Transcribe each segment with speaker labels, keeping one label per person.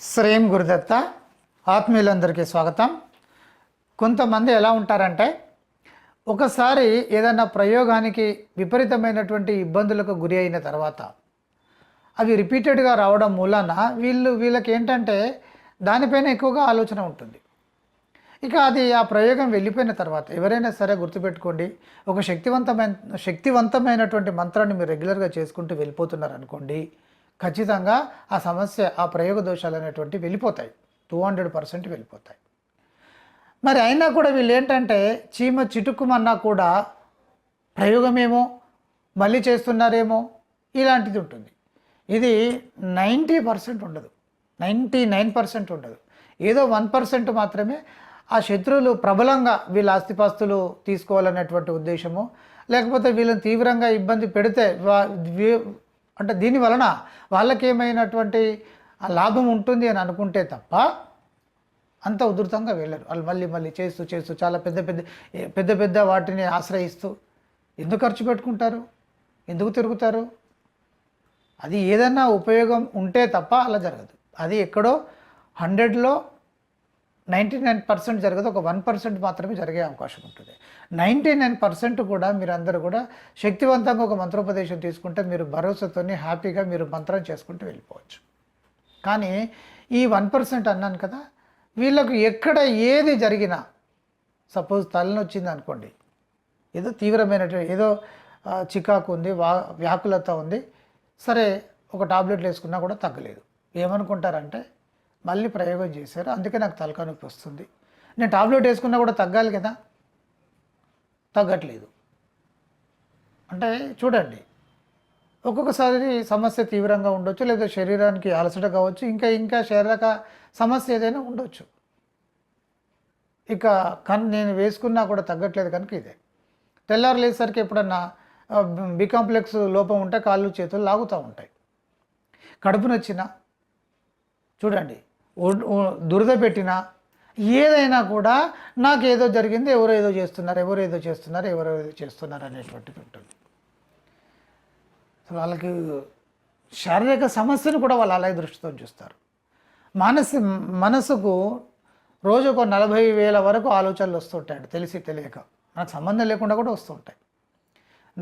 Speaker 1: శ్రేయం గురుదత్త ఆత్మీయులందరికీ స్వాగతం. కొంతమంది ఎలా ఉంటారంటే ఒకసారి ఏదైనా ప్రయోగానికి విపరీతమైనటువంటి ఇబ్బందులకు గురి అయిన తర్వాత అవి రిపీటెడ్గా రావడం మూలాన వీళ్ళు వీళ్ళకి ఏంటంటే దానిపైన ఎక్కువగా ఆలోచన ఉంటుంది. ఇక అది ఆ ప్రయోగం వెళ్ళిపోయిన తర్వాత ఎవరైనా సరే గుర్తుపెట్టుకోండి ఒక శక్తివంతమైన శక్తివంతమైనటువంటి మంత్రాన్ని మీరు రెగ్యులర్గా చేసుకుంటూ వెళ్ళిపోతున్నారు అనుకోండి ఖచ్చితంగా ఆ సమస్య ఆ ప్రయోగ దోషాలు అనేటువంటి వెళ్ళిపోతాయి. టూ హండ్రెడ్ పర్సెంట్ వెళ్ళిపోతాయి. మరి అయినా కూడా వీళ్ళు ఏంటంటే చీమ చిటుక్కుమన్నా కూడా ప్రయోగమేమో మళ్ళీ చేస్తున్నారేమో ఇలాంటిది ఉంటుంది. ఇది నైంటీ పర్సెంట్ ఉండదు. నైంటీ నైన్ పర్సెంట్ ఉండదు. ఏదో వన్ పర్సెంట్ మాత్రమే ఆ శత్రువులు ప్రబలంగా వీళ్ళ ఆస్తిపాస్తులు తీసుకోవాలనేటువంటి ఉద్దేశము లేకపోతే వీళ్ళని తీవ్రంగా ఇబ్బంది పెడితే అంటే దీని వలన వాళ్ళకేమైనటువంటి లాభం ఉంటుంది అని అనుకుంటే తప్ప అంత ఉధృతంగా వెళ్ళరు. వాళ్ళు మళ్ళీ మళ్ళీ చేస్తూ చేస్తూ చాలా పెద్ద పెద్ద పెద్ద పెద్ద వాటిని ఆశ్రయిస్తూ ఎందుకు ఖర్చు పెట్టుకుంటారు? ఎందుకు తిరుగుతారు? అది ఏదైనా ఉపయోగం ఉంటే తప్ప అలా జరగదు. అది ఎక్కడో హండ్రెడ్లో నైంటీ నైన్ పర్సెంట్ జరగదు ఒక వన్ పర్సెంట్ మాత్రమే జరిగే అవకాశం ఉంటుంది. నైంటీ నైన్ పర్సెంట్ కూడా మీరందరూ కూడా శక్తివంతంగా ఒక మంత్రోపదేశం తీసుకుంటే మీరు భరోసాతోని హ్యాపీగా మీరు మంత్రం చేసుకుంటూ వెళ్ళిపోవచ్చు. కానీ ఈ వన్ పర్సెంట్ అన్నాను కదా వీళ్ళకు ఎక్కడ ఏది జరిగినా సపోజ్ తలనొచ్చింది అనుకోండి ఏదో తీవ్రమైనటువంటి ఏదో చికాకు ఉంది వా వ్యాకులత ఉంది సరే ఒక టాబ్లెట్లు వేసుకున్నా కూడా తగ్గలేదు. ఏమనుకుంటారంటే మళ్ళీ ప్రయోగం చేశారు. అందుకే నాకు తలకానొప్పి వస్తుంది. నేను టాబ్లెట్ వేసుకున్నా కూడా తగ్గాలి కదా? తగ్గట్లేదు. అంటే చూడండి ఒక్కొక్కసారి సమస్య తీవ్రంగా ఉండొచ్చు లేదా శరీరానికి అలసట కావచ్చు ఇంకా ఇంకా శారీరక సమస్య ఏదైనా ఉండొచ్చు. ఇక కన్ నేను వేసుకున్నా కూడా తగ్గట్లేదు కనుక ఇదే. తెల్లారు లేసరికి ఎప్పుడన్నా ఆ, బి కాంప్లెక్స్ లోపం ఉంటే కాళ్ళు చేతులు లాగుతూ ఉంటాయి. కడుపు నొచ్చిన చూడండి దురద పెట్టినా ఏదైనా కూడా నాకు ఏదో జరిగింది ఎవరో ఏదో చేస్తున్నారు ఎవరో ఏదో చేస్తున్నారు ఎవరో ఏదో చేస్తున్నారు అనేటువంటిది ఉంటుంది. వాళ్ళకి శారీరక సమస్యను కూడా వాళ్ళు అలాగే దృష్టితో చూస్తారు. మనసు మనసుకు రోజుకు నలభై వేల వరకు ఆలోచనలు వస్తుంటాయి తెలిసి తెలియక. మనకు సంబంధం లేకుండా కూడా వస్తుంటాయి.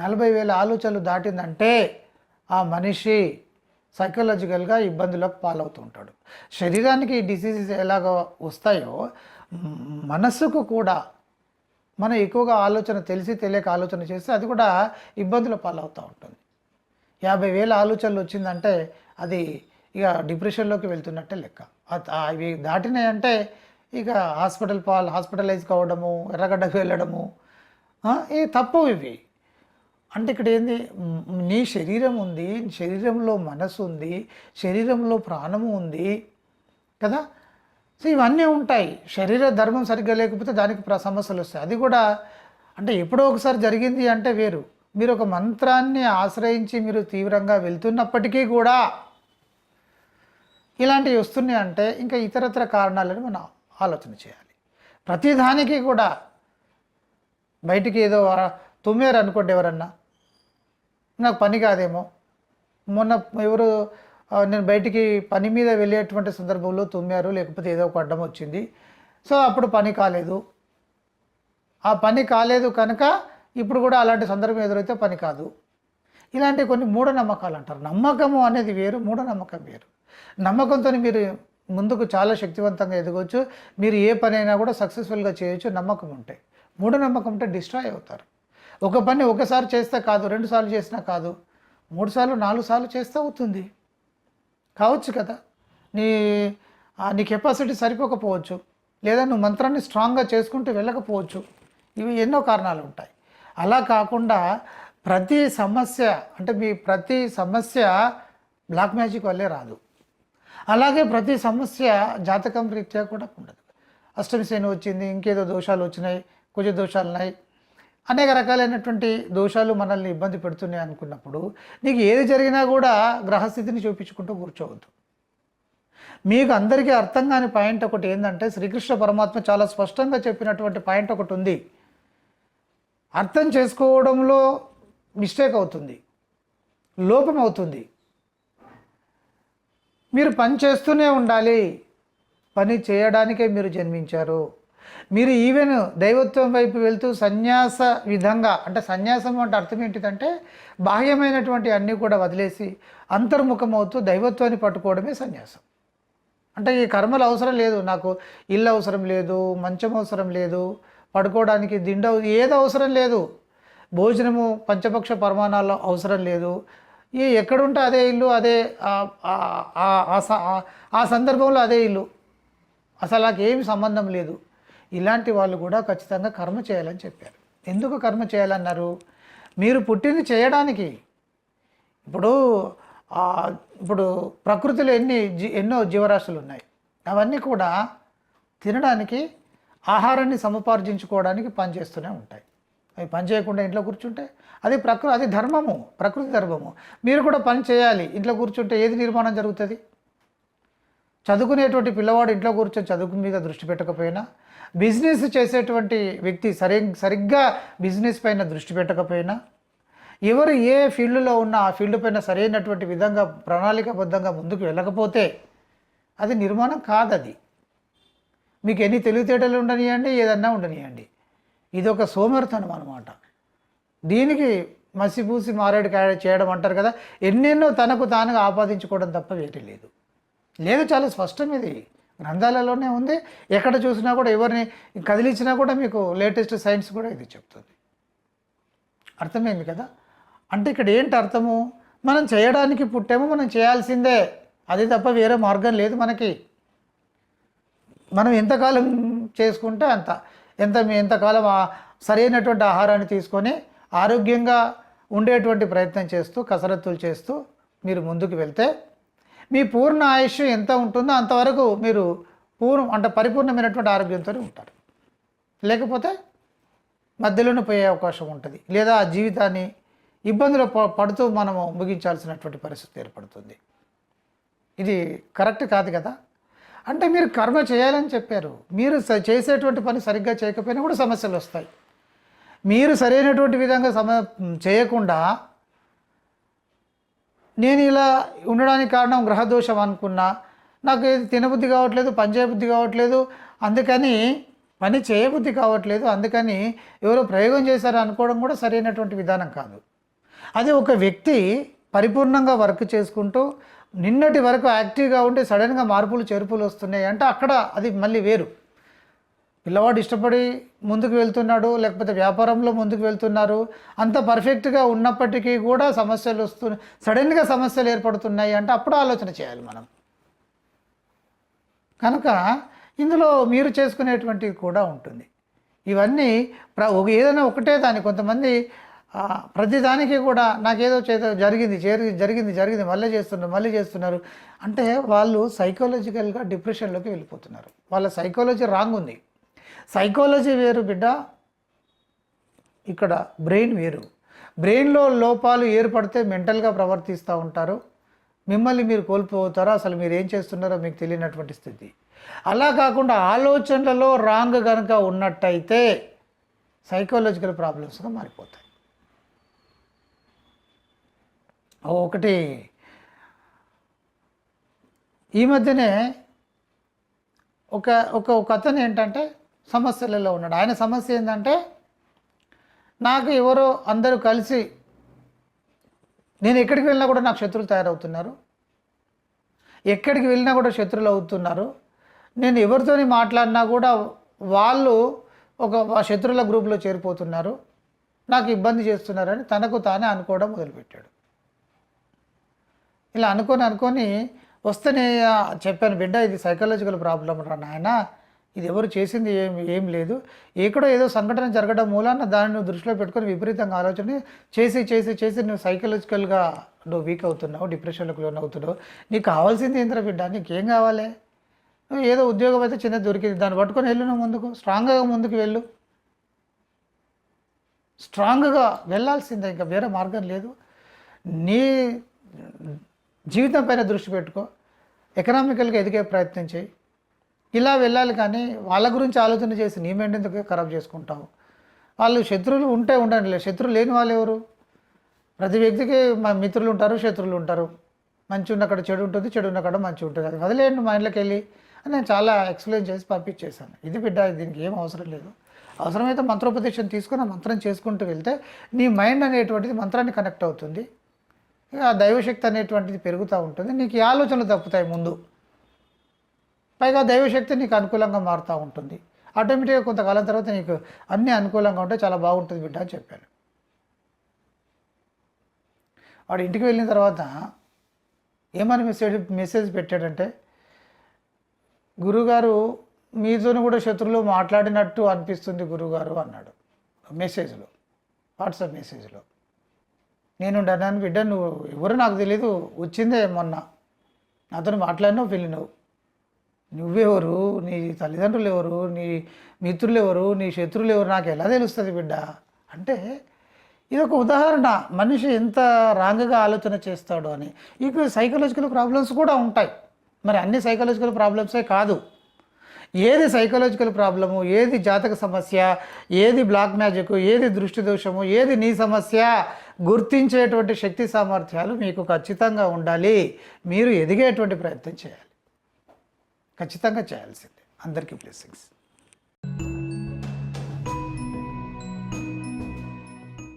Speaker 1: నలభై వేల ఆలోచనలు దాటిందంటే ఆ మనిషి సైకలాజికల్గా ఇబ్బందులకు పాలవుతూ ఉంటాడు శరీరానికి ఈ డిసీజెస్ ఎలాగ వస్తాయో మనస్సుకు కూడా మనం ఎక్కువగా ఆలోచన తెలిసి తెలియక ఆలోచన చేస్తే అది కూడా ఇబ్బందుల పాలవుతూ ఉంటుంది. యాభై వేల ఆలోచనలు వచ్చిందంటే అది ఇక డిప్రెషన్లోకి వెళ్తున్నట్టే లెక్క. అవి దాటినాయంటే ఇక హాస్పిటల్ పాల్ హాస్పిటలైజ్ కావడము ఎర్రగడ్డకు వెళ్ళడము ఆ, ఈ తప్పు ఇవి. అంటే ఇక్కడ ఏంది? నీ శరీరం ఉంది శరీరంలో మనసు ఉంది శరీరంలో ప్రాణము ఉంది కదా? సో ఇవన్నీ ఉంటాయి. శరీర ధర్మం సరిగ్గా లేకపోతే దానికి ప్ర- సమస్యలు వస్తాయి. అది కూడా అంటే ఎప్పుడో ఒకసారి జరిగింది అంటే వేరు. మీరు ఒక మంత్రాన్ని ఆశ్రయించి మీరు తీవ్రంగా వెళ్తున్నప్పటికీ కూడా ఇలాంటివి వస్తున్నాయి అంటే ఇంకా ఇతరత్ర కారణాలను మనం ఆలోచన చేయాలి. ప్రతిదానికి కూడా బయటికి ఏదో తుమ్మారు అనుకోండి ఎవరన్నా. నాకు పని కాదేమో. మొన్న ఎవరు నేను బయటికి పని మీద వెళ్ళేటువంటి సందర్భంలో తుమ్మారు లేకపోతే ఏదో ఒక అడ్డం వచ్చింది. సో అప్పుడు పని కాలేదు. ఆ పని కాలేదు కనుక ఇప్పుడు కూడా అలాంటి సందర్భం ఎదురైతే పని కాదు. ఇలాంటి కొన్ని మూఢనమ్మకాలు అంటారు నమ్మకము అనేది వేరు మూఢనమ్మకం వేరు. నమ్మకంతో మీరు ముందుకు చాలా శక్తివంతంగా ఎదగవచ్చు మీరు ఏ పని అయినా కూడా సక్సెస్ఫుల్గా చేయొచ్చు. నమ్మకం ఉంటే. మూఢనమ్మకం ఉంటే డిస్ట్రాయ్ అవుతారు. ఒక పని ఒకసారి చేస్తే కాదు రెండు సార్లు చేసినా కాదు మూడు సార్లు నాలుగు సార్లు చేస్తే అవుతుంది. కావచ్చు కదా. నీ నీ కెపాసిటీ సరిపోకపోవచ్చు లేదా నువ్వు మంత్రాన్ని స్ట్రాంగ్గా చేసుకుంటూ వెళ్ళకపోవచ్చు. ఇవి ఎన్నో కారణాలు ఉంటాయి. అలా కాకుండా ప్రతి సమస్య అంటే మీ ప్రతి సమస్య బ్లాక్ మ్యాజిక్ వల్లే రాదు. అలాగే ప్రతి సమస్య జాతకం రీత్యా కూడా ఉండదు. అష్టమి శని వచ్చింది ఇంకేదో దోషాలు వచ్చినాయి కుజ దోషాలు ఉన్నాయి అనేక రకాలైనటువంటి దోషాలు మనల్ని ఇబ్బంది పెడుతున్నాయి అనుకున్నప్పుడు నీకు ఏది జరిగినా కూడా గ్రహస్థితిని చూపించుకుంటూ కూర్చోవద్దు. మీకు అందరికీ అర్థం కాని పాయింట్ ఒకటి ఏంటంటే శ్రీకృష్ణ పరమాత్మ చాలా స్పష్టంగా చెప్పినటువంటి పాయింట్ ఒకటి ఉంది. అర్థం చేసుకోవడంలో మిస్టేక్ అవుతుంది. లోపం అవుతుంది. మీరు పని చేస్తూనే ఉండాలి. పని చేయడానికే మీరు జన్మించారు. మీరు ఈవెన్ దైవత్వం వైపు వెళ్తూ సన్యాస విధంగా అంటే సన్యాసం అంటే అర్థం ఏంటిదంటే బాహ్యమైనటువంటి అన్నీ కూడా వదిలేసి అంతర్ముఖమవుతూ దైవత్వాన్ని పట్టుకోవడమే సన్యాసం. అంటే ఈ కర్మలు అవసరం లేదు నాకు ఇల్లు అవసరం లేదు మంచం అవసరం లేదు పడుకోవడానికి దిండ ఏది అవసరం లేదు భోజనము పంచపక్ష పరిమాణాల్లో అవసరం లేదు ఈ ఎక్కడుంటే అదే ఇల్లు అదే ఆ సందర్భంలో అదే ఇల్లు. అసలు నాకు ఏమి సంబంధం లేదు. ఇలాంటి వాళ్ళు కూడా ఖచ్చితంగా కర్మ చేయాలని చెప్పారు. ఎందుకు కర్మ చేయాలన్నారు? మీరు పుట్టింది చేయడానికి. ఇప్పుడు ఇప్పుడు ప్రకృతిలో ఎన్ని జీ ఎన్నో జీవరాశులు ఉన్నాయి. అవన్నీ కూడా తినడానికి ఆహారాన్ని సముపార్జించుకోవడానికి పనిచేస్తూనే ఉంటాయి. అవి పని చేయకుండా ఇంట్లో కూర్చుంటే అది ప్రకృతి అది ధర్మము ప్రకృతి ధర్మము. మీరు కూడా పని చేయాలి ఇంట్లో కూర్చుంటే ఏది నిర్మాణం జరుగుతుంది? చదువుకునేటువంటి పిల్లవాడు ఇంట్లో కూర్చొని చదువు మీద దృష్టి పెట్టకపోయినా బిజినెస్ చేసేటువంటి వ్యక్తి సరి సరిగ్గా బిజినెస్ పైన దృష్టి పెట్టకపోయినా ఎవరు ఏ ఫీల్డ్లో ఉన్నా ఆ ఫీల్డ్ పైన సరైనటువంటి విధంగా ప్రణాళికబద్ధంగా ముందుకు వెళ్ళకపోతే అది నిర్మాణం కాదది. మీకు ఎన్ని తెలివితేటలు ఉండనియండి ఏదన్నా ఉండనియండి. ఇది ఒక సోమర్థనం అనమాట దీనికి మసిపూసి మారేడు చేయడం అంటారు కదా ఎన్నెన్నో తనకు తానుగా ఆపాదించుకోవడం తప్ప వేటి లేదు. లేదు చాలా స్పష్టం ఇది. గ్రంథాలలోనే ఉంది. ఎక్కడ చూసినా కూడా ఎవరిని కదిలించినా కూడా మీకు లేటెస్ట్ సైన్స్ కూడా ఇది చెప్తుంది. అర్థమైంది కదా? అంటే ఇక్కడ ఏంటి అర్థము? మనం చేయడానికి పుట్టాము మనం చేయాల్సిందే. అది తప్ప వేరే మార్గం లేదు మనకి. మనం ఎంతకాలం చేసుకుంటే అంత. ఎంత ఎంతకాలం సరైనటువంటి ఆహారాన్ని తీసుకొని ఆరోగ్యంగా ఉండేటువంటి ప్రయత్నం చేస్తూ కసరత్తులు చేస్తూ మీరు ముందుకు వెళ్తే మీ పూర్ణ ఆయుష్ ఎంత ఉంటుందో అంతవరకు మీరు పూర్ణ అంటే పరిపూర్ణమైనటువంటి ఆరోగ్యంతో ఉంటారు. లేకపోతే మధ్యలోనే పోయే అవకాశం ఉంటుంది. లేదా ఆ జీవితాన్ని ఇబ్బందులు ప- పడుతూ మనము ముగించాల్సినటువంటి పరిస్థితి ఏర్పడుతుంది. ఇది కరెక్ట్ కాదు కదా? అంటే మీరు కర్మ చేయాలని చెప్పారు. మీరు చేసేటువంటి పని సరిగ్గా చేయకపోయినా కూడా సమస్యలు వస్తాయి. మీరు సరైనటువంటి విధంగా సమ చేయకుండా నేను ఇలా ఉండడానికి కారణం గ్రహదోషం అనుకున్నా. నాకు ఇది తినబుద్ధి కావట్లేదు పని చేయబుద్ధి కావట్లేదు. అందుకని పని చేయబుద్ధి కావట్లేదు. అందుకని ఎవరో ప్రయోగం చేశారు అనుకోవడం కూడా సరైనటువంటి విధానం కాదు. అది ఒక వ్యక్తి పరిపూర్ణంగా వర్క్ చేసుకుంటూ నిన్నటి వరకు యాక్టివ్గా ఉండి సడన్గా మార్పులు చేర్పులు వస్తున్నాయి అంటే అక్కడ అది మళ్ళీ వేరు. పిల్లవాడు ఇష్టపడి ముందుకు వెళ్తున్నాడు లేకపోతే వ్యాపారంలో ముందుకు వెళ్తున్నారు అంత పర్ఫెక్ట్గా ఉన్నప్పటికీ కూడా సమస్యలు వస్తు సడన్గా సమస్యలు ఏర్పడుతున్నాయి అంటే అప్పుడు ఆలోచన చేయాలి మనం. కనుక ఇందులో మీరు చేసుకునేటువంటివి కూడా ఉంటుంది. ఇవన్నీ ప్ర ఒక ఏదైనా ఒకటే దాని కొంతమంది ప్రతిదానికి కూడా నాకేదో చేత జరిగింది చేరి జరిగింది జరిగింది మళ్ళీ చేస్తున్నారు మళ్ళీ చేస్తున్నారు అంటే వాళ్ళు సైకాలజికల్గా డిప్రెషన్లోకి వెళ్ళిపోతున్నారు. వాళ్ళ సైకాలజీ రాంగ్ ఉంది. సైకాలజీ వేరు బిడ్డ. ఇక్కడ బ్రెయిన్ వేరు. బ్రెయిన్లో లోపాలు ఏర్పడితే మెంటల్గా ప్రవర్తిస్తూ ఉంటారు. మిమ్మల్ని మీరు కోల్పోతారో అసలు మీరు ఏం చేస్తున్నారో మీకు తెలియనటువంటి స్థితి. అలా కాకుండా ఆలోచనలలో రాంగ్ కనుక ఉన్నట్టయితే సైకాలజికల్ ప్రాబ్లమ్స్గా మారిపోతాయి. ఒకటి ఈ మధ్యనే ఒక ఒక ఒక అతను ఏంటంటే సమస్యలలో ఉన్నాడు. ఆయన సమస్య ఏంటంటే నాకు ఎవరో అందరూ కలిసి నేను ఎక్కడికి వెళ్ళినా కూడా నాకు శత్రువులు తయారవుతున్నారు. ఎక్కడికి వెళ్ళినా కూడా శత్రువులు అవుతున్నారు. నేను ఎవరితోని మాట్లాడినా కూడా వాళ్ళు ఒక శత్రువుల గ్రూప్లో చేరిపోతున్నారు. నాకు ఇబ్బంది చేస్తున్నారని తనకు తానే అనుకోవడం మొదలుపెట్టాడు. ఇలా అనుకొని అనుకొని వస్తేనే చెప్పాను బిడ్డ ఇది సైకలాజికల్ ప్రాబ్లం రా నాయన. ఇది ఎవరు చేసింది ఏం ఏం లేదు. ఎక్కడో ఏదో సంఘటన జరగడం మూలాన దాన్ని నువ్వు దృష్టిలో పెట్టుకొని విపరీతంగా ఆలోచన చేసి చేసి చేసి నువ్వు సైకలాజికల్గా నువ్వు వీక్ అవుతున్నావు డిప్రెషన్లకు లోన్ అవుతున్నావు. నీకు కావాల్సింది ఏంద్రా బిడ్డ? నీకేం కావాలి? నువ్వు ఏదో ఉద్యోగం అయితే చిన్న దొరికింది. దాన్ని పట్టుకొని వెళ్ళు నువ్వు ముందుకు. స్ట్రాంగ్గా ముందుకు వెళ్ళు. స్ట్రాంగ్గా వెళ్ళాల్సిందే. ఇంకా వేరే మార్గం లేదు. నీ జీవితం పైన దృష్టి పెట్టుకో. ఎకనామికల్గా ఎదిగే ప్రయత్నం చేయి. ఇలా వెళ్ళాలి కానీ వాళ్ళ గురించి ఆలోచన చేసి నీ మెంట్ ఎందుకు ఖరాబ్ చేసుకుంటావు? వాళ్ళు శత్రువులు ఉంటే ఉండండి శత్రువు లేని వాళ్ళు ఎవరు? ప్రతి వ్యక్తికి మా మిత్రులు ఉంటారు శత్రువులు ఉంటారు. మంచి ఉన్న అక్కడ చెడు ఉంటుంది చెడు ఉన్న అక్కడ మంచి ఉంటుంది. అది వదిలేయండి మా ఇంట్లోకి వెళ్ళి అని నేను చాలా ఎక్స్ప్లెయిన్ చేసి పంపించేశాను. ఇది బిడ్డ దీనికి ఏం అవసరం లేదు. అవసరమైతే మంత్రోపదేశం తీసుకుని మంత్రం చేసుకుంటూ వెళ్తే నీ మైండ్ అనేటువంటిది మంత్రాన్ని కనెక్ట్ అవుతుంది. ఇక ఆ దైవశక్తి అనేటువంటిది పెరుగుతూ ఉంటుంది. నీకు ఈ ఆలోచనలు తప్పుతాయి ముందు. పైగా దైవశక్తి నీకు అనుకూలంగా మారుతూ ఉంటుంది. ఆటోమేటిక్గా కొంతకాలం తర్వాత నీకు అన్నీ అనుకూలంగా ఉంటే చాలా బాగుంటుంది బిడ్డ అని చెప్పాను వాడు ఇంటికి వెళ్ళిన తర్వాత ఏమని మెసేజ్ మెసేజ్ పెట్టాడంటే గురుగారు మీతోని కూడా శత్రువులు మాట్లాడినట్టు అనిపిస్తుంది గురుగారు అన్నాడు. మెసేజ్లో వాట్సాప్ మెసేజ్లో. నేను అన్నాను బిడ్డ నువ్వు ఎవరు నాకు తెలీదు వచ్చిందే మొన్న. నాతో మాట్లాడినావు వెళ్ళినావు. నువ్వెవరు? నీ తల్లిదండ్రులు ఎవరు? నీ మిత్రులు ఎవరు? నీ శత్రువులు ఎవరు? నాకు ఎలా తెలుస్తుంది బిడ్డ? అంటే ఇది ఒక ఉదాహరణ. మనిషి ఎంత రాంగగా ఆలోచన చేస్తాడు అని. ఇక సైకలాజికల్ ప్రాబ్లమ్స్ కూడా ఉంటాయి. మరి అన్ని సైకలాజికల్ ప్రాబ్లమ్సే కాదు. ఏది సైకలాజికల్ ప్రాబ్లము ఏది జాతక సమస్య? ఏది బ్లాక్ మ్యాజిక్ ఏది దృష్టి దోషము? ఏది నీ సమస్య? గుర్తించేటువంటి శక్తి సామర్థ్యాలు మీకు ఖచ్చితంగా ఉండాలి. మీరు ఎదిగేటువంటి ప్రయత్నం చేయాలి. ఖచ్చితంగా చేయాల్సిందే. అందరికీ బ్లెస్సింగ్స్